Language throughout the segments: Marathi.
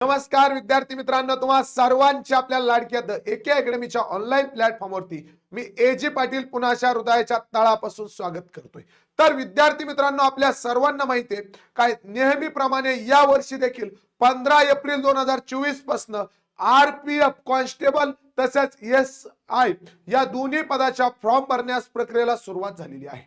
नमस्कार विद्यार्थी मित्रांनो तुम्हा सर्वांच्या आपल्या लाडक्या द एके अकॅडमीच्या ऑनलाईन प्लॅटफॉर्मवरती मी ए जे पाटील पुन्हा अशा हृदयाच्या तळापासून स्वागत करतोय. तर विद्यार्थी मित्रांनो आपल्या सर्वांना माहिती आहे काय नेहमीप्रमाणे या वर्षी देखील पंधरा एप्रिल दोन हजार चोवीस पासन आर पी एफ कॉन्स्टेबल तसेच एस आय या दोन्ही पदाच्या फॉर्म भरण्यास प्रक्रियेला सुरुवात झालेली आहे.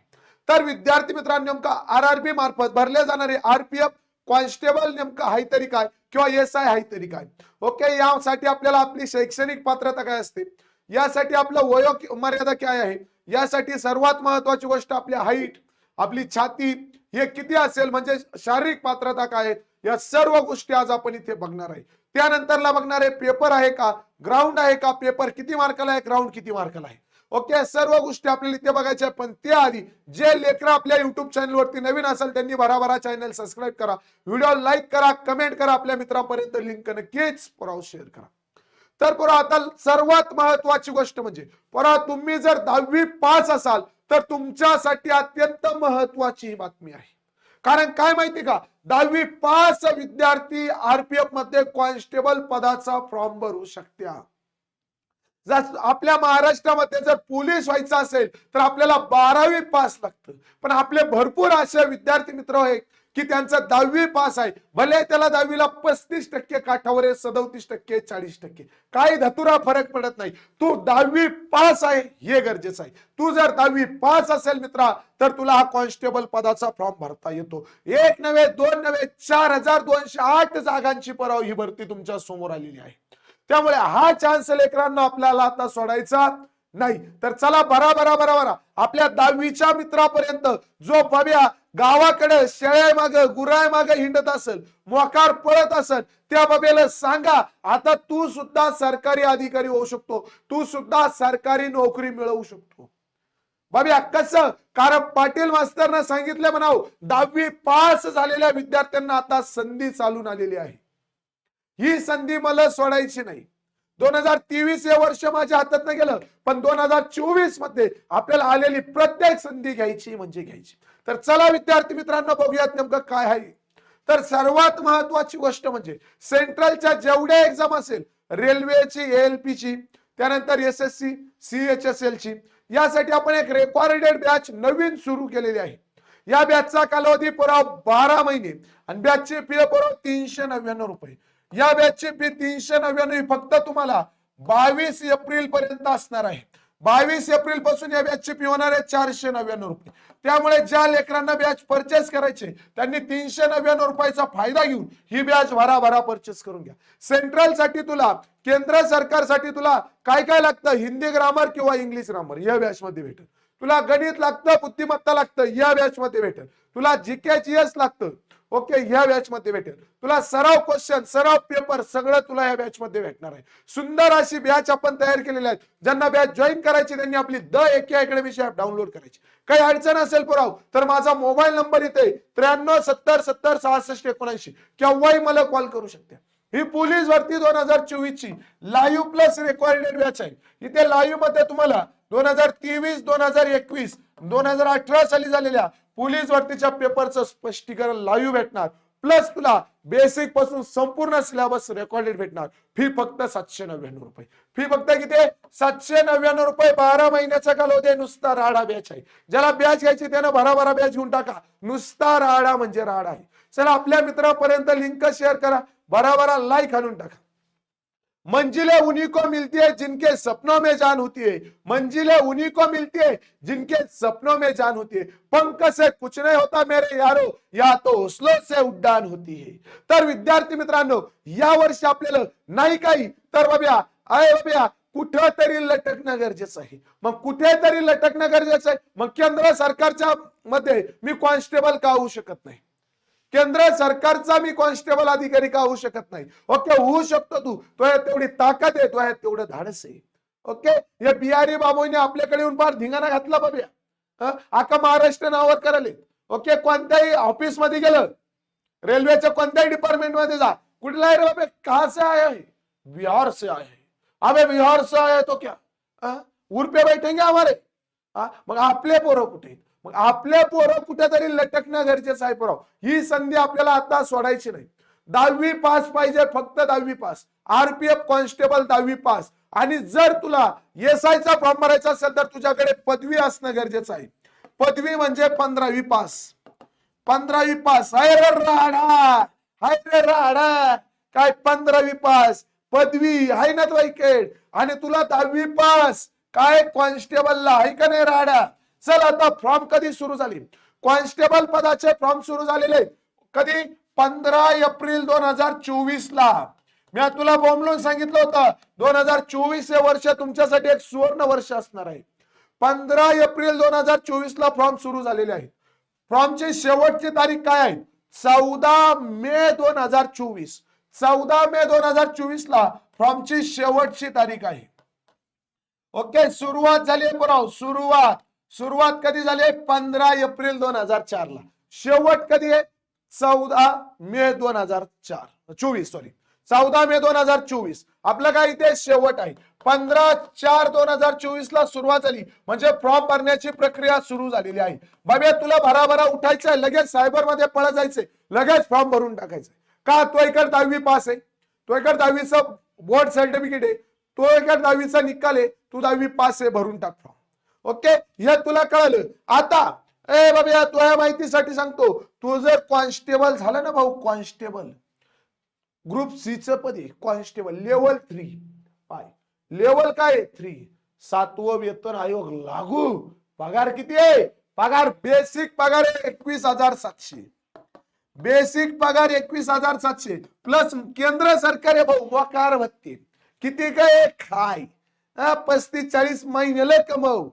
तर विद्यार्थी मित्रांनो नेमका आर आर बी मार्फत भरले जाणारे आर पी एफ कॉन्स्टेबल नेमकं हाय तरी काय? किंवा एस आय हाय तरी काय? ओके यासाठी आपल्याला आपली शैक्षणिक पात्रता काय असते? यासाठी आपलं वयो मर्यादा काय आहे? यासाठी सर्वात महत्वाची गोष्ट आपली हाईट आपली छाती हे किती असेल? म्हणजे शारीरिक पात्रता काय आहे? या सर्व गोष्टी आज आपण इथे बघणार आहे. त्यानंतरला बघणार आहे पेपर आहे का? ग्राउंड आहे का? पेपर किती मार्काला आहे? ग्राउंड किती मार्काला आहे? ओके सर्व गोष्टी आपल्याला इथे बघायच्या पण त्याआधी जे लेकर आपल्या युट्यूब चॅनलवरती नवीन असेल त्यांनी भराभरा चॅनल सबस्क्राईब करा. व्हिडिओ लाईक करा कमेंट करा. आपल्या मित्रांपर्यंत लिंक नक्कीच पुराव शेअर करा. तर पुरा आता सर्वात महत्वाची गोष्ट म्हणजे पुरा तुम्ही जर दहावी पास असाल तर तुमच्यासाठी अत्यंत महत्वाची ही बातमी आहे. कारण काय माहिती का? दहावी पास विद्यार्थी आरपीएफमध्ये कॉन्स्टेबल पदाचा फॉर्म भरू शकत्या जर आपल्या महाराष्ट्रामध्ये जर पोलीस व्हायचं असेल तर आपल्याला बारावी पास लागतं. पण आपले भरपूर असे विद्यार्थी मित्र आहेत की त्यांचा दहावी पास आहे. भले त्याला दहावीला पस्तीस टक्के काठावर आहे सदोतीस टक्के चाळीस टक्के. काही धतुरा फरक पडत नाही. तू दहावी पास आहे हे गरजेचं आहे. तू जर दहावी पास असेल मित्रा तर तुला हा कॉन्स्टेबल पदाचा फॉर्म भरता येतो. एक नव्हे दोन नव्हे चार हजार दोनशे आठ जागांची पराव ही भरती तुमच्यासमोर आलेली आहे. त्यामुळे हा चान्स लेकरांना आपल्याला आता सोडायचा नाही. तर चला बरा बरा बरा बरा. आपल्या दहावीच्या मित्रापर्यंत जो बब्या गावाकडे शेळ्या माग गुराय माग हिंडत असेल मोकार पळत असेल त्या बाबेला सांगा. आता तू सुद्धा सरकारी अधिकारी होऊ शकतो. तू सुद्धा सरकारी नोकरी मिळवू शकतो. बाबा कसं? कारण पाटील मास्तरनं सांगितलं म्हणाव दहावी पास झालेल्या विद्यार्थ्यांना आता संधी चालून आलेली आहे. ही संधी मला सोडायची नाही. दोन हजार तेवीस हे वर्ष माझ्या हातात गेलं पण दोन हजार चोवीसमध्ये आपल्याला आलेली प्रत्येक संधी घ्यायची म्हणजे घ्यायची. तर चला विद्यार्थी मित्रांनो बघूयात नेमकं काय आहे. तर सर्वात महत्वाची गोष्ट म्हणजे सेंट्रलच्या जेवढ्या एक्झाम असेल रेल्वेची एएलपी त्यानंतर S S C C H S L ची यासाठी आपण एक रेकॉर्डेड बॅच नवीन सुरू केलेली आहे. या बॅचचा कालावधी पुराव बारा महिने आणि बॅचची फी पुराव तीनशे नव्याण्णव रुपये. या बॅचची फी तीनशे नव्याण्णव फक्त तुम्हाला बावीस एप्रिल पर्यंत असणार आहे. बावीस एप्रिलपासून या बॅचची फी होणार आहे चारशे नव्याण्णव रुपये. त्यामुळे ज्या लेकरांना बॅच परचेस करायचे त्यांनी तीनशे नव्याण्णव रुपयाचा फायदा घेऊन ही बॅच भराभरा परचेस करून घ्या. सेंट्रलसाठी तुला केंद्र सरकारसाठी तुला काय काय लागतं? हिंदी ग्रामर किंवा इंग्लिश ग्रामर या बॅच मध्ये भेटेल. तुला गणित लागतं बुद्धिमत्ता लागतं या बॅच मध्ये भेटेल. तुला जीके जीएस लागतं ओके या बॅच मध्ये भेटेल. तुला सराव क्वेश्चन सराव पेपर सगळं तुला या बॅच मध्ये भेटणार आहे. सुंदर अशी बॅच आपण तयार केलेली आहे ज्यांना बॅच जॉईन करायची त्यांनी आपली द एके अकॅडमीची ऍप डाउनलोड करायची. काही अडचण असेल पुराव तर माझा मोबाईल नंबर इथे त्र्याण्णव सत्तर सत्तर सहासष्ट एकोणऐंशी. केव्हाही मला कॉल करू शकते. ही पोलीस भरती दोन हजार चोवीस ची लाईव्ह प्लस रेकॉर्डेड बॅच आहे. इथे लाईव्हमध्ये तुम्हाला दोन हजार तेवीस दोन हजार एकवीस दोन हजार अठरा साली झालेल्या पोलीस भरतीच्या पेपरचं स्पष्टीकरण लाईव्ह भेटणार. प्लस तुला बेसिकपासून संपूर्ण सिलेबस रेकॉर्डेड भेटणार. फी फक्त सातशे नव्याण्णव रुपये. फी फक्त किती? सातशे नव्याण्णव रुपये. बारा महिन्याचा कालावधी नुसता राडा बॅच आहे. ज्याला बॅच घ्यायची त्यानं भराभरा बॅच घेऊन टाका. नुसता राडा म्हणजे राडा आहे. चला आपल्या मित्रापर्यंत लिंक शेअर करा. भराभरा लाईक आणून टाका. मंजिले उन्हीं को मिलती है जिनके सपनों में जान होती है. मंजिले उन्हीं को मिलती है जिनके सपनों में जान होती है. पंख से कुछ नहीं होता मेरे यारो या तो हौसलो से उड्डाण होती है. तर विद्यार्थी मित्रांनो या वर्षी आपल्याला नाही काही तर बाब्या अय बाब्या कुठेतरी लटकणं गरजेचं आहे. मग कुठेतरी लटकणं गरजेचं आहे मग केंद्र सरकारच्या मध्ये मी कॉन्स्टेबल का होऊ शकत नाही? केंद्र सरकारचा मी कॉन्स्टेबल अधिकारी का होऊ शकत नाही? ओके होऊ शकतो तू. तो आहे तेवढी ताकद आहे तो आहे तेवढं धाडस आहे. ओके हे बिहारी बाबूने आपल्याकडे येऊन फार धिंगाणा घातला बाबा आका महाराष्ट्र नावावर कराले ओके कोणत्याही ऑफिसमध्ये गेलं रेल्वेच्या कोणत्याही डिपार्टमेंटमध्ये जा कुठला आहे रे बाबा कहा से आया है बिहार से आया है अबे बिहार से आया है तो क्या? उर्पे बैठेंगे हमारे हा? मग आपले पोरं कुठे आहेत? मग आपल्या पोरं कुठेतरी लटकणं गरजेचं आहे पोरं. ही संधी आपल्याला आता सोडायची नाही. दहावी पास पाहिजे फक्त दहावी पास. आरपीएफ कॉन्स्टेबल दहावी पास. आणि जर तुला एस चा फॉर्म भरायचा असेल तर तुझ्याकडे पदवी असणं गरजेचं आहे. पदवी म्हणजे पंधरावी पास. पंधरावी पास. हाय रे राडा. हाय रे राडा. काय पंधरावी पास. पदवी. हाय ना तो आणि तुला दहावी पास. काय कॉन्स्टेबलला. आहे का नाही राडा? चल आता फॉर्म कधी सुरू झाली? कॉन्स्टेबल पदाचे फॉर्म सुरू झालेले कधी? पंधरा एप्रिल दोन हजार चोवीस ला मी तुला बोंबलून सांगितलं होतं दोन हजार चोवीस हे वर्ष तुमच्यासाठी एक सुवर्ण वर्ष असणार आहे. पंधरा एप्रिल दोन हजार चोवीस ला फॉर्म सुरू झालेले आहेत. फॉर्मची शेवटची तारीख काय आहे? चौदा मे दोन हजार चोवीस. चौदा मे दोन हजार चोवीस ला फॉर्मची शेवटची तारीख आहे. ओके सुरुवात झाली आहे सुरुवात. सुरुवात कधी झाली आहे? पंधरा एप्रिल दोन हजार चार ला. शेवट कधी आहे? चौदा मे दोन हजार चार. चोवीस सॉरी चौदा मे दोन हजार चोवीस. आपलं काय इथे? शेवट आहे. पंधरा चार दोन हजार चोवीस ला सुरुवात झाली. म्हणजे फॉर्म भरण्याची प्रक्रिया सुरू झालेली आहे. बाबे तुला भराभरा उठायचं आहे. लगेच सायबरमध्ये पळत जायचंय. लगेच फॉर्म भरून टाकायचंय. का तो इकडे दहावी पास आहे? तो इकडे दहावीचं बोर्ड सर्टिफिकेट आहे. तो इकडे दहावीचा निकाल आहे. तू दहावी पास आहे भरून टाक फॉर्म ओके? हे तुला कळलं. आता ए बाबा तुझ्या माहितीसाठी सांगतो. तू जर कॉन्स्टेबल झाला ना भाऊ कॉन्स्टेबल ग्रुप सी च पद आहे. कॉन्स्टेबल लेवल थ्री पाय. लेवल काय थ्री सातवं वेतन आयोग लागू. पगार किती आहे? पगार बेसिक पगार आहे एकवीस हजार सातशे. बेसिक पगार एकवीस हजार सातशे. प्लस केंद्र सरकार आहे भाऊ वकार भत्ते किती काय खाय. पस्तीस चाळीस महिन्याला कमव.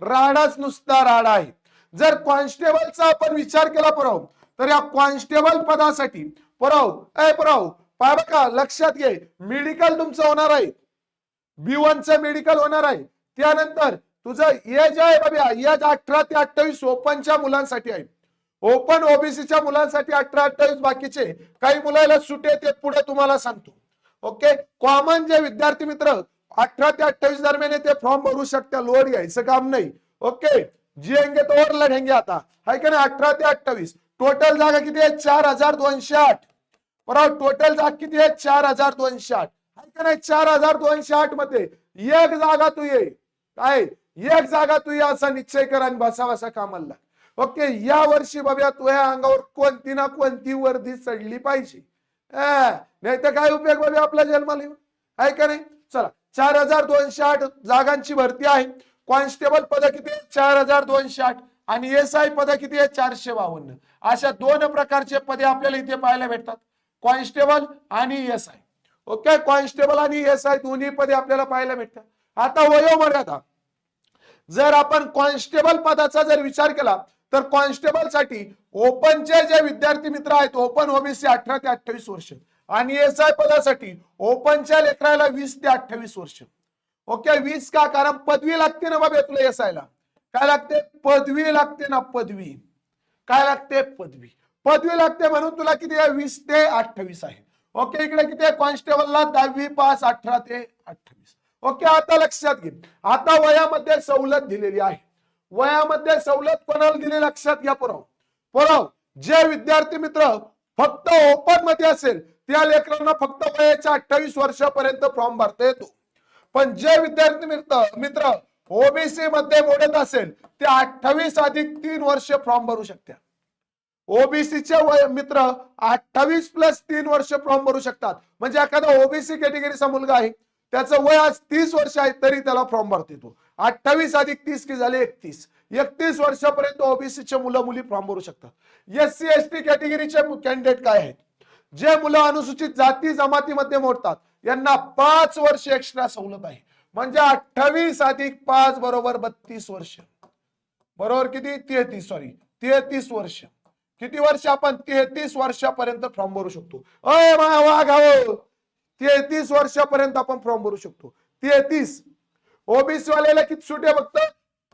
राडाच नुसता राडा आहे. जर कॉन्स्टेबलचा आपण विचार केला परव तर या कॉन्स्टेबल पदासाठी परव ए परव पाय बघा लक्षात घे मेडिकल तुमचं होणार आहे. बी च मेडिकल होणार आहे. त्यानंतर तुझं एज आहे बाबा एज अठरा ते अठ्ठावीस ओपनच्या मुलांसाठी आहे. ओपन ओबीसीच्या मुलांसाठी अठरा अठ्ठावीस बाकीचे काही मुलाला सुटे ते पुढे तुम्हाला सांगतो. ओके? कॉमन जे विद्यार्थी मित्र अठरा ते अठ्ठावीस दरम्यान ते फॉर्म भरू शकता लोड घ्यायचं काम नाही. ओके? जिएंगे तो वर लढेंगे आता. आहे का नाही? अठरा ते अठ्ठावीस. टोटल जागा किती आहे? चार हजार दोनशे आठ. बरोबर? टोटल जागा किती आहे? चार हजार दोनशे आठ. आहे का नाही? चार हजार दोनशे आठमध्ये एक जागा तू ये. काय? एक जागा तू ये असा निश्चय कर आणि बसा बसा कामाला लाग. ओके? या वर्षी बाब्या तुझ्या अंगावर कोणती ना कोणती वर्दी चढली पाहिजे. नाही तर काय उपयोग बाबी आपला जन्माला येऊन? आहे का नाही? चला. चार हजार दोनशे आठ जागांची भरती आहे. कॉन्स्टेबल पद किती आहे चार हजार दोनशे आठ. आणि एस आय पद किती आहे चारशे बावन्न. अशा दोन प्रकारचे पदे आपल्याला इथे पाहायला भेटतात. कॉन्स्टेबल आणि एस आय ओके? कॉन्स्टेबल आणि एस आय दोन्ही पदे आपल्याला पाहायला भेटतात. आता वयोमर्यादा. जर आपण कॉन्स्टेबल पदाचा जर विचार केला तर कॉन्स्टेबलसाठी ओपनचे जे विद्यार्थी मित्र आहेत ओपन ओबीसी अठरा ते अठ्ठावीस वर्ष. आणि एस आय पदासाठी ओपनच्या लेकराला वीस ते अठ्ठावीस वर्ष. ओके वीस का? कारण पदवी लागते ना बाबा तुला एस ला काय लागते? पदवी लागते ना पदवी. काय लागते? पदवी. पदवी लागते म्हणून तुला किती आहे? वीस ते अठ्ठावीस आहे. ओके इकडे किती आहे? कॉन्स्टेबलला दहावी पास अठरा ते अठ्ठावीस. ओके आता लक्षात घे. आता वयामध्ये सवलत दिलेली आहे. वयामध्ये सवलत कोणाला दिली? लक्षात घ्या पुरव. पुरव जे विद्यार्थी मित्र फक्त ओपनमध्ये असेल त्या लेकरांना फक्त वयाच्या अठ्ठावीस वर्षापर्यंत फॉर्म भरता येतो. पण जे विद्यार्थी मित्र मित्र ओबीसी मध्ये मोडत असेल ते अठ्ठावीस अधिक तीन वर्ष फॉर्म भरू शकतात. ओबीसीचे वय मित्र अठ्ठावीस प्लस तीन वर्ष फॉर्म भरू शकतात. म्हणजे एखादा ओबीसी कॅटेगरीचा मुलगा आहे त्याचं वय आज तीस वर्ष आहे तरी त्याला फॉर्म भरता येतो. अठ्ठावीस अधिक तीस की झाले एकतीस. एकतीस वर्षापर्यंत ओबीसीचे मुलं मुली फॉर्म भरू शकतात. एस सी एस टी कॅटेगरीचे कॅन्डिडेट काय आहेत? जे मुलं अनुसूचित जाती जमातीमध्ये मोडतात यांना पाच वर्ष एक्स्ट्रा सवलत आहे. म्हणजे अठ्ठावीस अधिक पाच बरोबर बत्तीस वर्ष. बरोबर किती? तेहतीस सॉरी तेहतीस वर्ष. किती वर्ष आपण? तेहतीस वर्षापर्यंत फॉर्म भरू शकतो. अय मा वाघाव तेहतीस वर्षापर्यंत आपण फॉर्म भरू शकतो. तेहतीस. ओबीसी वाल्याला किती सुट आहे फक्त?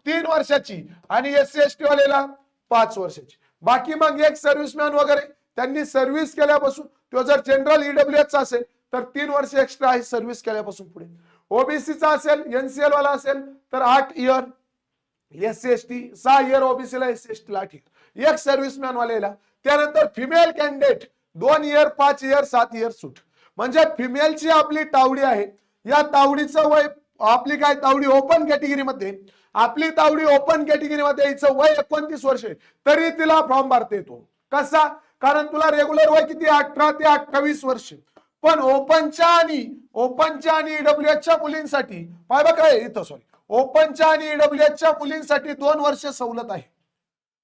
तीन वर्षाची. आणि एस सी एस टी वाल्याला पाच वर्षाची. बाकी मग एक सर्व्हिसमॅन वगैरे? त्यांनी सर्व्हिस केल्यापासून तो जर जनरल ईडब्ल्यूएच चा असेल तर तीन वर्ष एक्स्ट्रा आहे सर्व्हिस केल्यापासून पुढे. ओबीसीचा असेल एनसीएल वाला असेल तर आठ year S C S T सहा इयर ओबीसीला एस सी एस टी आठ इयर एक सर्व्हिसमॅन वालेला त्यानंतर फिमेल कॅन्डिडेट दोन इयर पाच इयर सात इयर सूट म्हणजे फिमेलची आपली तावडी आहे. या तावडीचं वय आपली काय तावडी ओपन कॅटेगरीमध्ये आपली तावडी ओपन कॅटेगरी मध्ये हिचं वय एकोणतीस वर्ष आहे. तरी तिला फॉर्म भरता येतो. कसा? कारण तुला रेग्युलर वय किती? अठरा ते अठ्ठावीस वर्ष. पण ओपनच्या आणि ओपनच्या आणि ईडब्ल्यू च्या मुलींसाठी पाय बघा इथं सॉरी ओपनच्या आणि ईडब्ल्यू च्या मुलींसाठी दोन वर्ष सवलत आहे.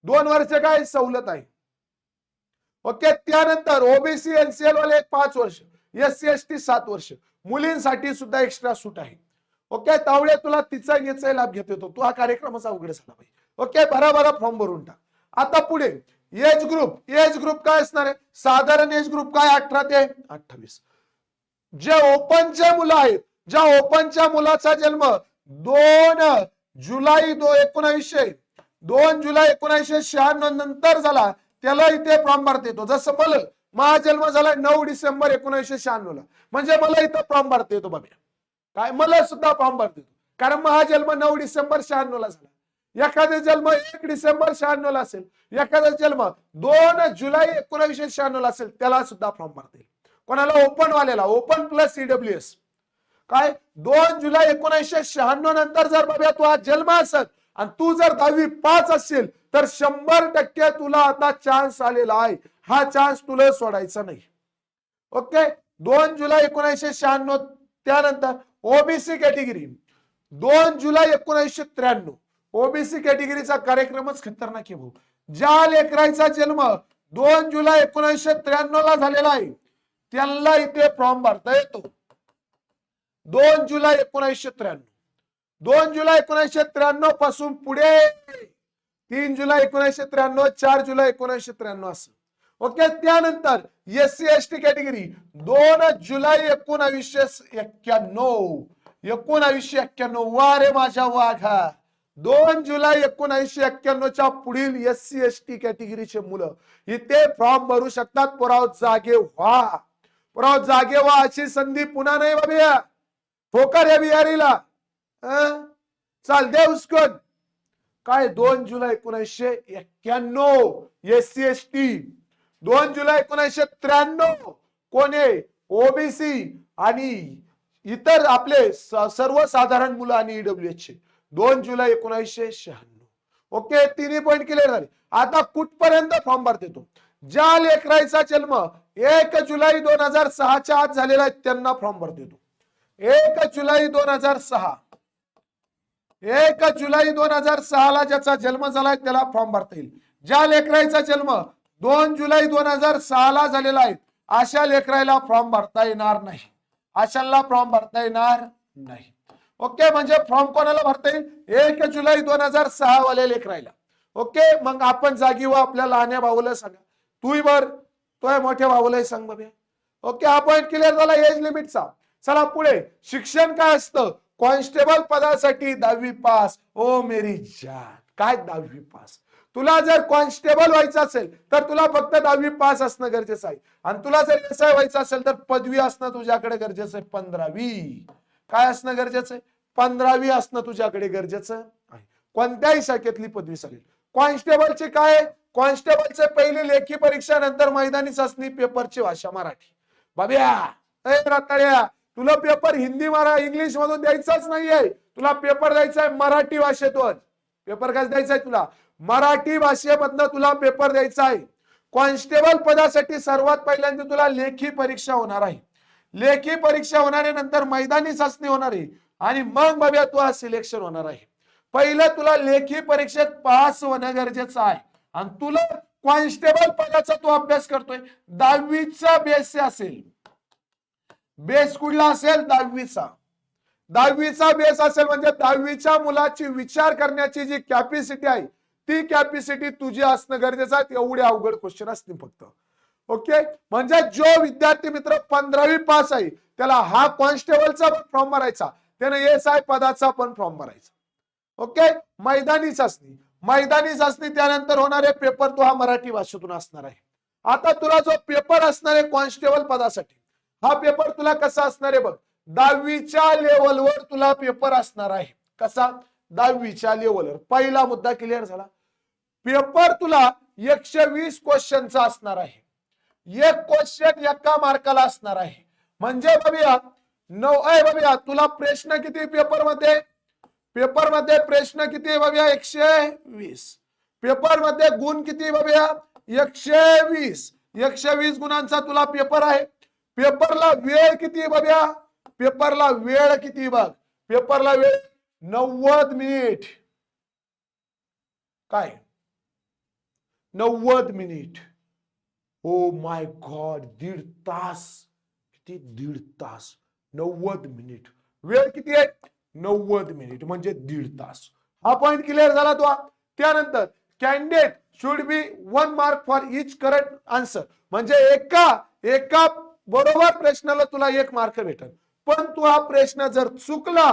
दोन वर्ष काय? सवलत आहे. ओके त्यानंतर ओबीसी एनसीएल वाले पाच वर्ष एस सी एस टी सात वर्ष. मुलींसाठी सुद्धा एक्स्ट्रा सूट आहे. ओके तावडे तुला तिचा याचा लाभ घेत येतो तू हा कार्यक्रमाचा उघड झाला पाहिजे ओके भरा भरा फॉर्म भरून टाक. आता पुढे एज ग्रुप एज ग्रुप काय असणार आहे? साधारण एज ग्रुप काय? अठरा ते अठ्ठावीस. जे ओपनचे मुलं आहेत ज्या ओपनच्या मुलाचा जन्म दोन जुलै दो एकोणाशे दोन जुलै एकोणीसशे शहाण्णव नंतर झाला त्याला इथे फॉर्म भरता येतो. जसं मला माझा जन्म झाला नऊ डिसेंबर एकोणीसशे शहाण्णव ला म्हणजे मला इथं फॉर्म भरता येतो बाबा काय? मला सुद्धा फॉर्म भरता येतो. कारण माझा जन्म नऊ डिसेंबर शहाण्णव ला झाला. एखादा जन्म एक डिसेंबर शहाण्णव ला असेल एखादा जन्म दोन जुलै एकोणीसशे शहाण्णव ला असेल त्याला सुद्धा फॉर्म भरता येईल कोणाला open वाल्याला open plus C W S काय? दोन जुलै एकोणीसशे शहाण्णव नंतर जर बाबा तू आज जन्म असत आणि तू जर दहावी पाच असेल तर शंभर टक्के तुला आता चान्स आलेला आहे. हा चान्स तुला सोडायचा नाही. ओके? दोन जुलै एकोणीसशे शहाण्णव त्यानंतर ओबीसी कॅटेगरी दोन जुलै एकोणीसशे त्र्याण्णव. ओबीसी कॅटेगरीचा कार्यक्रमच खतरनाक आहे भाऊ. ज्या लेकरायचा जन्म दोन जुलै एकोणीसशे त्र्याण्णव ला झालेला आहे त्यांना इथे फॉर्म भरता येतो. दोन जुलै एकोणीसशे त्र्याण्णव. दोन जुलै एकोणीसशे त्र्याण्णवपासून पुढे तीन जुलै एकोणीसशे त्र्याण्णव चार जुलै एकोणीसशे त्र्याण्णव असं. ओके त्यानंतर S C S T category दोन जुलै एकोणावीसशे एक्क्याण्णव एकोणावीसशे एक्क्याण्णव वा रे माझ्या वाघा दोन जुलै एकोणऐंशी एक्क्याण्णवच्या पुढील एस सी एस टी कॅटेगरीचे मुलं. इथे फॉर्म भरू शकतात पुराव जागे व्हा. पुराव जागे व्हा अशी संधी पुन्हा नाही बाबी ठोकर या बिहारीला. चाल दे उसकन. काय दोन जुलै एकोणीसशे एक्क्याण्णव एस सी एस टी दोन जुलै एकोणीसशे त्र्याण्णव. कोणे ओबीसी आणि इतर आपले सर्वसाधारण मुलं आणि ईडब्ल्यू चे. दोन जुलै एकोणीसशे शहाण्णव. ओके तिन्ही पॉईंट क्लिअर झाले. आता कुठपर्यंत फॉर्म भरते तो? ज्या लेकरायचा जन्म एक जुलै दोन हजार सहाच्या आत झालेला आहे त्यांना फॉर्म भरते तो. एक जुलै दोन हजार सहा. एक जुलै दोन हजार सहा ला ज्याचा जन्म झालाय त्याला फॉर्म भरता येईल. ज्या लेकरायचा जन्म दोन जुलै दोन हजार सहा ला झालेला आहे. अशा लेकराला फॉर्म भरता येणार नाही. अशाला फॉर्म भरता येणार नाही. ओके म्हणजे फॉर्म कोणाला भरता येईल? एक जुलै दोन हजार सहा वाले लेकरायला. ओके मग आपण जागी व आपल्या लहान्या भाऊला सांगा. तूही वर तो मोठ्या भाऊलाही सांग बाबा ओके अपॉइंट क्लिअर झाला एज लिमिटचा चला पुढे. शिक्षण काय असतं? कॉन्स्टेबल पदासाठी दहावी पास ओ मेरी जान काय दहावी पास तुला जर कॉन्स्टेबल व्हायचं असेल तर तुला फक्त दहावी पास असणं गरजेचं आहे. आणि तुला जर एस आय व्हायचं असेल तर पदवी असणं तुझ्याकडे गरजेचं आहे पंधरावी. काय असणं गरजेचं आहे? पंधरावी असणं तुझ्याकडे गरजेचं आहे. कोणत्याही शाखेतली पदवी चालेल. कॉन्स्टेबलची काय कॉन्स्टेबलचे पहिली लेखी परीक्षा नंतर मैदानी चाचणी पेपरची भाषा मराठी. बाब्या! ए तुला पेपर हिंदी मरा इंग्लिश मधून द्यायचाच नाहीये. तुला पेपर द्यायचा आहे मराठी भाषेतून. पेपर काय द्यायचा आहे तुला? मराठी भाषेमधनं तुला पेपर द्यायचा आहे. कॉन्स्टेबल पदासाठी सर्वात पहिल्यांदा तुला लेखी परीक्षा होणार आहे. लेखी परीक्षा होणार आहे नंतर मैदानी चाचणी होणार आहे आणि मग बाब्या तुला सिलेक्शन होणार आहे. पहिलं तुला लेखी परीक्षेत पास होणं गरजेचं आहे. आणि तुला कॉन्स्टेबल पदाचा तू अभ्यास करतोय. दहावीचा बेस असेल. बेस कुठला असेल? दहावीचा. दहावीचा बेस असेल म्हणजे दहावीच्या मुलाची विचार करण्याची जी कॅपॅसिटी आहे ती कॅपॅसिटी तुझी असणं गरजेचं आहे. एवढे अवघड क्वेश्चन असतील फक्त. ओके? म्हणजे जो विद्यार्थी मित्र पंधरावी पास आहे त्याला हा कॉन्स्टेबलचा पण फॉर्म भरायचा. त्याने एस आय पदाचा पण फॉर्म भरायचा. ओके? मैदानी चाचणी. मैदानी चाचणी त्यानंतर होणारे पेपर तो हा मराठी भाषेतून असणार आहे. आता तुला जो पेपर असणार आहे कॉन्स्टेबल पदासाठी हा पेपर तुला कसा असणार आहे बघ. दहावीच्या लेवलवर तुला पेपर असणार आहे. कसा? दहावीच्या लेवलवर. पहिला मुद्दा क्लिअर झाला. पेपर तुला एकशे वीस क्वेश्चनचा असणार आहे. एक क्वेश्चन एका मार्काला असणार आहे. म्हणजे बघूया नऊ आहे बघूया तुला प्रश्न किती पेपरमध्ये? पेपरमध्ये प्रश्न किती बघूया एकशे वीस. पेपरमध्ये गुण किती बघूया एकशे वीस. एकशे वीस गुणांचा तुला पेपर आहे. पेपरला वेळ किती बघूया? पेपरला वेळ किती बघ? पेपरला वेळ नव्वद मिनिट काय? नव्वद मिनिट ओ माय गॉड दीड तास किती दीड तास नव्वद मिनिट वेळ किती आहे? नव्वद मिनिट म्हणजे दीड तास हा पॉइंट क्लिअर झाला तो. त्यानंतर candidate should be one mark for each correct answer म्हणजे एका एका बरोबर प्रश्नाला तुला एक मार्क भेटल. पण तू हा प्रश्न जर चुकला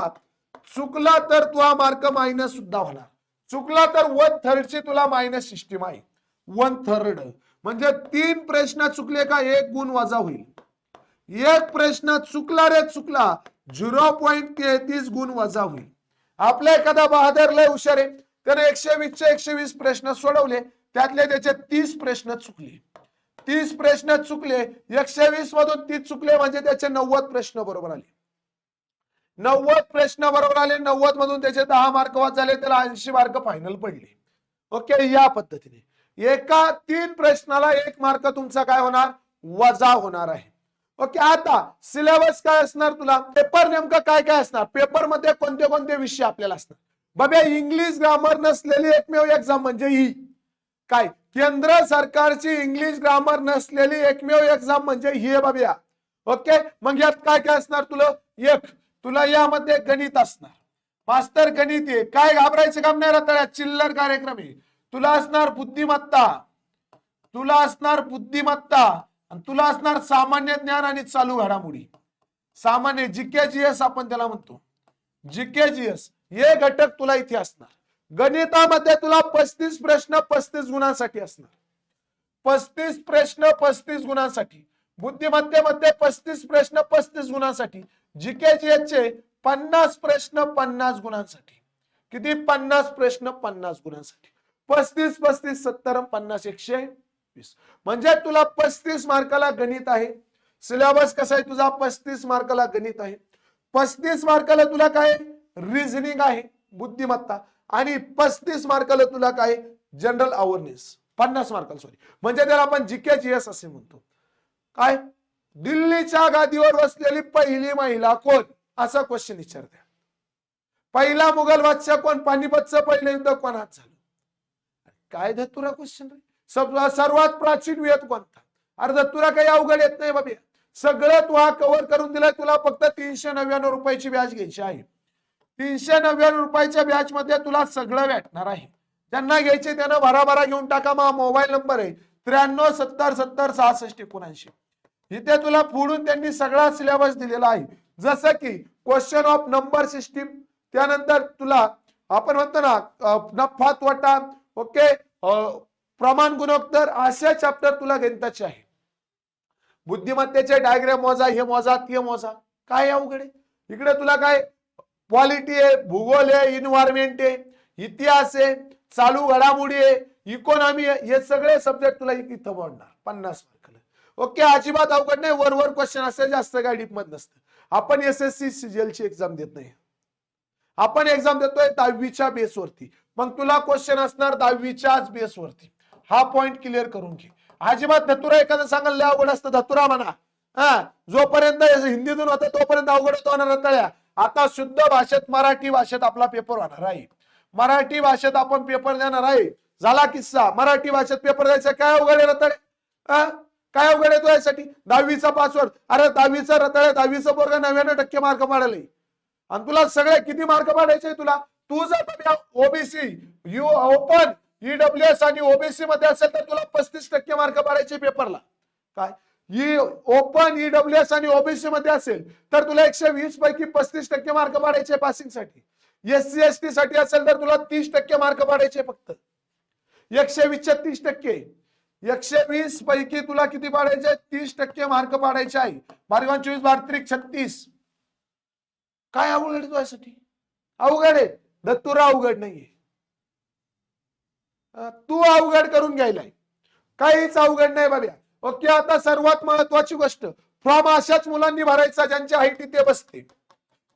चुकला तर तू हा मार्क मायनस सुद्धा होणार. चुकला तर वन थर्डची तुला मायनस सिस्टीम आहे. वन थर्ड म्हणजे तीन प्रश्न चुकले का एक गुण वजा होईल. एक प्रश्न चुकला रे चुकला झिरो पॉईंट तेहतीस गुण वजा होईल. आपल्या एखादा बहादर लय हुशार आहे त्याने एकशे वीसचे एकशे वीस प्रश्न सोडवले त्यातले त्याचे तीस प्रश्न चुकले. तीस प्रश्न चुकले एकशे वीस मधून तीस चुकले म्हणजे त्याचे नव्वद प्रश्न बरोबर आले. नव्वद प्रश्न बरोबर आले नव्वद मधून त्याचे दहा मार्क वाद झाले त्याला ऐंशी मार्क फायनल पडले. ओके या पद्धतीने. एका तीन प्रश्नाला एक मार्क तुमचा काय होणार? वजा होणार आहे. ओके आता सिलेबस काय असणार तुला? पेपर नेमकं काय काय असणार? पेपरमध्ये कोणते कोणते विषय आपल्याला असणार बाबा इंग्लिश ग्रामर नसलेली एकमेव एक्झाम म्हणजे ही. काय? केंद्र सरकारची इंग्लिश ग्रामर नसलेली एकमेव एक्झाम म्हणजे ही आहे बाबिया ओके मग यात काय काय असणार तुला? एक तुला यामध्ये गणित असणार. मास्तर गणित आहे. काय घाबरायचं काम नाही राहत चिल्लर कार्यक्रम आहे. तुला असणार बुद्धिमत्ता. तुला असणार बुद्धिमत्ता आणि तुला असणार सामान्य ज्ञान आणि चालू घडामोडी. सामान्य जीके जीएस आपण त्याला म्हणतो. जीके जीएस हे घटक तुला इथे असणार. गणितामध्ये तुला पस्तीस प्रश्न पस्तीस गुणांसाठी असणार. पस्तीस प्रश्न पस्तीस गुणांसाठी. बुद्धिमत्तेमध्ये पस्तीस प्रश्न पस्तीस गुणांसाठी. जीकेजीएस चे पन्नास प्रश्न पन्नास गुणांसाठी. किती? पन्नास प्रश्न पन्नास गुणांसाठी. पस्तीस पस्तीस सत्तर पन्नास एकशे वीस. म्हणजे तुला पस्तीस मार्काला गणित आहे. सिलेबस कसा आहे तुझा? पस्तीस मार्काला गणित आहे. पस्तीस मार्काला तुला काय? रिझनिंग आहे बुद्धिमत्ता. आणि पस्तीस मार्काला तुला काय? जनरल अवेअरनेस पन्नास मार्काला सॉरी म्हणजे त्याला आपण जीके जीएस असे म्हणतो. काय? दिल्लीच्या गादीवर बसलेली पहिली महिला कोण? असा क्वेश्चन विचारते पहिला मुघल बादशाह कोण? पानिपतचं पहिलं युद्ध कोणात झालं? काय धतुरा क्वेश्चन रे? सर्वात प्राचीन वेद कोणता अरे धतुरा काही अवघड येत नाही बाबी. सगळं तू हा कव्हर करून दिलाय तुला फक्त तीनशे नव्याण्णव रुपयाची व्याज घ्यायची आहे. तीनशे नव्याण्णव रुपयाच्या व्याजमध्ये तुला सगळं भेटणार आहे. त्यांना घ्यायचे त्यांना भराभरा घेऊन टाका मग मोबाईल नंबर आहे. त्र्याण्णव सत्तर सत्तर सहासष्ट एकोणऐंशी. इथे तुला फोडून त्यांनी सगळा सिलेबस दिलेला आहे. जसं की क्वेश्चन ऑफ नंबर सिस्टीम त्यानंतर तुला आपण म्हणतो ना नफा तोटा ओके प्रमाण गुणोत्तर अशा चॅप्टर तुला गणिताचे आहे. बुद्धिमत्तेचे डायग्राम मोजा हे मोजा ते मोजा. काय अवघड आहे? इकडे तुला काय? पॉलिटी आहे भूगोल आहे इन्व्हायरमेंट आहे इतिहास आहे चालू घडामोडी आहे इकॉनॉमी आहे हे सगळे सब्जेक्ट तुला इथं मोडणार. पन्नास मार्कला ओके अजिबात अवघड नाही. वर वर क्वेश्चन असेल जास्त काय डीपमध्ये नसतं. आपण एस एस सी सीजीएलची एक्झाम देत नाही. आपण एक्झाम देतोय दहावीच्या बेसवरती मग तुला क्वेश्चन असणार दहावीच्याच बेसवरती हा पॉइंट क्लिअर करून घे. अजिबात धतुरा एखादं सांगायला लय अवघड असतं धतुरा म्हणा. हा जोपर्यंत हिंदीतून होतं तोपर्यंत अवघड होतो रताळ्या आता शुद्ध भाषेत मराठी भाषेत आपला पेपर होणार आहे. मराठी भाषेत आपण पेपर देणार आहे. झाला किस्सा. मराठी भाषेत पेपर द्यायचा काय अवघड आहे रताळे हा? काय अवघड आहे तो यासाठी दहावीचा पासवर्ड अरे दहावीचा रताळे दहावीचा पोरगा नव्याण्णव टक्के मार्क पाडले आणि तुला सगळे किती मार्क पाडायचे तुला? तू जर OBC you open E W S आणि ओबीसी मध्ये असेल तर तुला पस्तीस टक्के मार्क पाडायचे पेपरला काय? ई ओपन ईडब्ल्यू एस आणि ओबीसी मध्ये असेल तर तुला एकशे वीस पैकी पस्तीस टक्के मार्क पाडायचे पासिंगसाठी. एस सी एस टी साठी असेल तर तुला तीस टक्के मार्क पाडायचे फक्त. एकशे वीसच्या तीस टक्के. एकशे वीस पैकी तुला किती पाडायचे तीस टक्के मार्क पाडायचे आहे. बारगाव चोवीस बार त्रिक छत्तीस काय अवघड आहे तुझ्यासाठी? अवघड आहे. दत्तुरा अवघड नाहीये. तू अवघड करून घ्यायलाय. काहीच अवघड नाही बाब्या ओके आता सर्वात महत्वाची गोष्ट फॉर्म अशाच मुलांनी भरायचा ज्यांची हाईट तिथे बसते.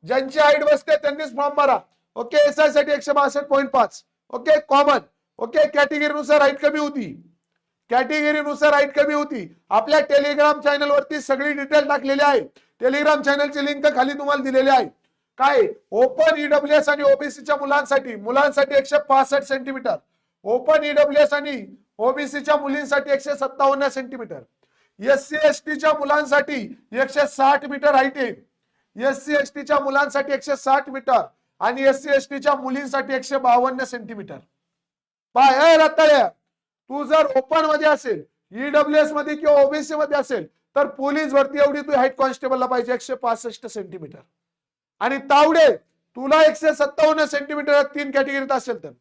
ज्यांची हाईट बसते त्यांनीच फॉर्म भरा. ओके एस आयसाठी एकशे बासष्ट पॉईंट पाच. ओके कॉमन ओके कॅटेगरीनुसार हाईट कमी होती. कॅटेगरीनुसार हाईट कमी होती. आपल्या टेलिग्राम चॅनल वरती सगळी डिटेल टाकलेली आहे. टेलिग्राम चॅनलची लिंक खाली तुम्हाला दिलेली आहे. काय? ओपन ईडब्ल्यूएस आणि ओबीसीच्या मुलांसाठी मुलांसाठी एकशे पासष्ट सेंटीमीटर ओपन ईडब्ल्यूएस आणि ओबीसीच्या मुलींसाठी एकशे सत्तावन्न सेंटीमीटर एस सी एस टीच्या मुलांसाठी एकशे साठ मीटर हाईट आहे. एस सी एस टीच्या मुलांसाठी एकशे साठ मीटर आणि एस सी एस टीच्या मुलींसाठी एकशे बावन्न सेंटीमीटर पाय रताळ्या तू जर ओपनमध्ये असेल ईडब्ल्यूएसमध्ये किंवा ओबीसी मध्ये असेल तर पोलीस भरती एवढी तू हाईट कॉन्स्टेबलला पाहिजे एकशे पासष्ट सेंटीमीटर आणि तावडे तुला एकशे सत्तावन्न सेंटीमीटर तीन कॅटेगरीत असेल तर.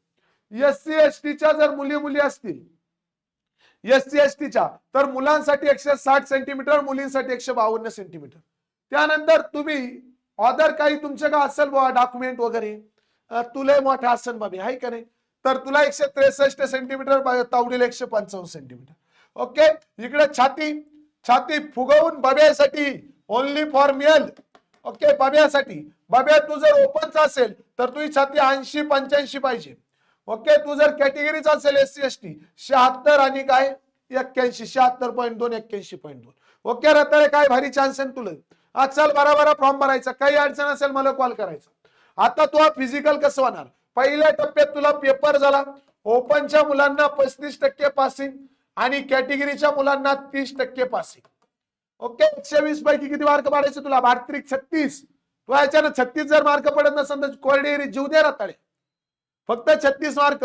एस सी एस टीच्या जर मुली मुली असतील एस सी एस टीच्या तर मुलांसाठी एकशे साठ सेंटीमीटर मुलींसाठी एकशे बावन्न सेंटीमीटर त्यानंतर तुम्ही ऑदर काही तुमचे का असेल डॉक्युमेंट वगैरे? तुला मोठा असेल बाबी आहे का नाही? तर तुला एकशे त्रेसष्ट सेंटीमीटर तावडीला एकशे पंचावन्न सेंटीमीटर ओके इकडे छाती छाती फुगवून बब्यासाठी ओनली फॉर मेल ओके बब्यासाठी. बब्या तू जर ओपनचा असेल तर तुझी छाती ऐंशी पंच्याऐंशी पाहिजे. ओके तू जर कॅटेगरीचा असेल एस सी एस टी शहात्तर आणि काय? एक्क्याऐंशी शहात्तर पॉईंट दोन एक्क्याऐंशी पॉईंट दोन. ओके रताळे काय भारी चान्स आहे तुला? आज चल बारा बारा फॉर्म भरायचा. काही अडचण असेल मला कॉल करायचा. आता तू फिजिकल कसं होणार? पहिल्या टप्प्यात तुला पेपर झाला. ओपनच्या मुलांना पस्तीस टक्के पासिंग आणि कॅटेगरीच्या मुलांना तीस टक्के पासिंग ओके एकशे वीस पैकी किती मार्क पाडायचे तुला? बारत्रिक छत्तीस. तू याच्यानं छत्तीस जर मार्क पडत नसेल तर कोरडेरी जीव दे रताळे. फक्त छत्तीस मार्क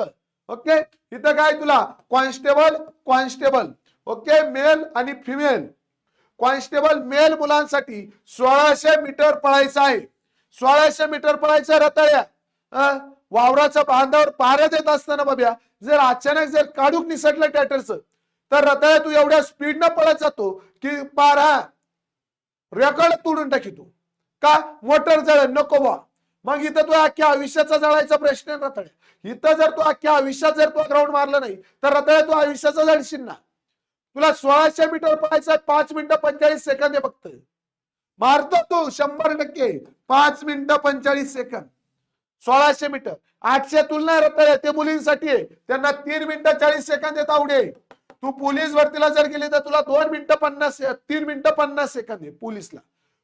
ओके इथं काय तुला? कॉन्स्टेबल कॉन्स्टेबल ओके मेल आणि फिमेल कॉन्स्टेबल मेल मुलांसाठी सोळाशे मीटर पळायचं आहे. सोळाशे मीटर पळायचं रताळ्या वावराच्या बांधावर पाऱ्या देत असताना बघ्या. जर अचानक जर काढूक निसटलं टॅटरचं तर रताळ्या तू एवढ्या स्पीडनं पळत जातो की पारा रेकॉर्ड तोडून टाकी तू. का? मोटर जळ नको बा मग इथं तू अख्ख्या आयुष्याचा जळायचा प्रश्न आहे रताळ्या इथं जर तू अख्ख्या आयुष्यात जर तू ग्राउंड मारलं नाही तर रताळ्या तू आयुष्याचा जळशील ना. तुला सोळाशे मीटर पळायचं पाच मिनिटं पंचेचाळीस सेकंद आहे फक्त. मारतो तू शंभर टक्के. पाच मिनिटं पंचेचाळीस सेकंद सोळाशे मीटर आठशे तुलना रताळ्या ते मुलींसाठी आहे. त्यांना तीन मिनिटं चाळीस सेकंद येत आवडे. तू पोलीस भरतीला जर गेली तर तुला दोन मिनिटं पन्नास तीन मिनिटं पन्नास सेकंद आहे पोलीसला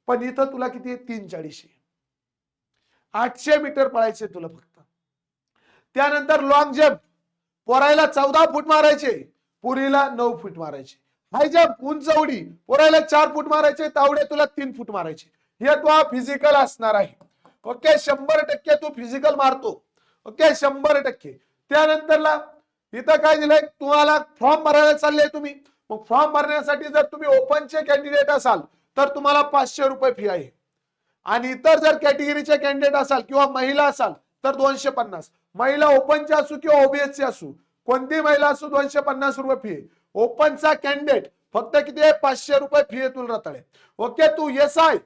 पण इथं तुला किती आहे? तीन चाळीसशे आठशे मीटर पळायचे तुला फक्त. त्यानंतर लॉंग जम्प पोरायला चौदा फूट मारायचे. पुरीला नऊ फूट मारायचे. हाय जम्प उंच उडी. पोरायला चार फूट मारायचे. तावडे तुला तीन फूट मारायचे. हे तुला फिजिकल असणार आहे. ओके शंभर टक्के तू फिजिकल मारतो. ओके शंभर टक्के. त्यानंतरला इथं काय दिलंय? तुम्हाला फॉर्म भरायला चालले तुम्ही. मग फॉर्म भरण्यासाठी जर तुम्ही ओपनचे कॅन्डिडेट असाल तर तुम्हाला पाचशे रुपये फी आहे. आणि इतर जर कॅटेगरीचे कॅन्डिडेट असाल किंवा महिला असाल तर दोनशे पन्नास. महिला ओपनचे असू किंवा ओबीएसची असू कोणती महिला असू दोनशे पन्नास रुपये फी आहे. ओपनचा कॅन्डिडेट फक्त किती आहे? पाचशे रुपये फी आहे तुला रताळे. ओके तू एस आय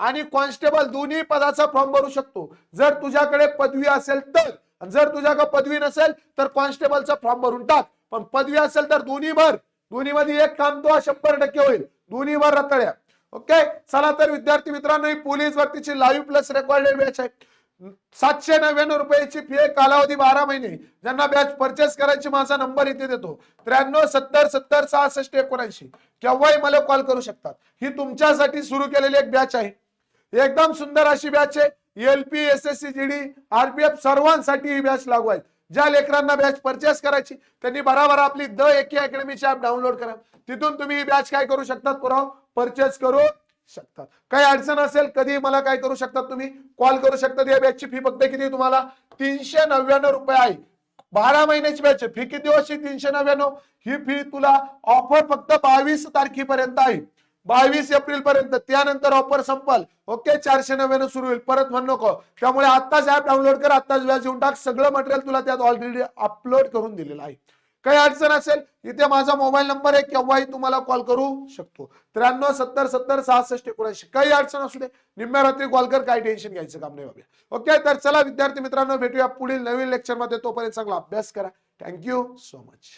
आणि कॉन्स्टेबल दोन्ही पदाचा फॉर्म भरू शकतो. जर तुझ्याकडे पदवी असेल तर आणि जर तुझ्याकडे पदवी नसेल तर कॉन्स्टेबलचा फॉर्म भरून टाक. पण पदवी असेल तर दोन्ही भर. दोन्ही मध्ये एक काम तो शंभर टक्के होईल. दोन्ही भर रताळ्या. ओके? चला तर विद्यार्थी मित्रांनो ही पोलीस भरतीची लाईव्ह प्लस रेकॉर्डेड बॅच आहे. सातशे नव्याण्णव रुपयाची फी आहे. कालावधी बारा महिने. ज्यांना बॅच परचेस करायची माझा नंबर इथे देतो. त्र्याण्णव सत्तर सत्तर सहासष्ट एकोणऐंशी. केव्हाही मला कॉल करू शकतात. ही तुमच्यासाठी सुरू केलेली एक बॅच आहे. एकदम सुंदर अशी बॅच आहे. LP S S C G D RPF सर्वांसाठी ही बॅच लागू आहे ज्या लेकरांना बॅच परचेस करायची त्यांनी बराबर आपली द एके अकॅडमीची ऍप डाउनलोड करा. तिथून तुम्ही ही बॅच काय करू शकतात पुराव? परचेस करू शकतात. काही अडचण असेल कधी मला काय करू शकतात तुम्ही? कॉल करू शकतात. या बॅचची फी फक्त किती तुम्हाला? तीनशे नव्याण्णव रुपये आहे. बारा महिन्याची बॅच आहे. फी किती वर्षी तीनशे नव्याण्णव. ही फी तुला ऑफर फक्त बावीस तारखेपर्यंत आहे. बावीस एप्रिल पर्यंत त्यानंतर ऑफर संपल. ओके चारशे नव्याण्णव सुरू होईल. परत म्हणू नको. त्यामुळे आत्ताच ऍप डाउनलोड कर आत्ताच व्याज येऊन टाक. सगळं मटेरियल तुला त्यात ऑलरेडी अपलोड करून दिलेलं आहे. काही अडचण असेल इथे माझा मोबाईल नंबर आहे केव्हाही तुम्हाला कॉल करू शकतो. त्र्याण्णव सत्तर सत्तर सहासष्ट एकोणऐंशी. काही अडचण असू दे. निम्म्या रात्री कॉल कर काही टेन्शन घ्यायचं काम नाही बाबा. ओके तर चला विद्यार्थी मित्रांनो भेटूया पुढील नवीन लेक्चरमध्ये. तोपर्यंत चांगला अभ्यास करा. Thank you so much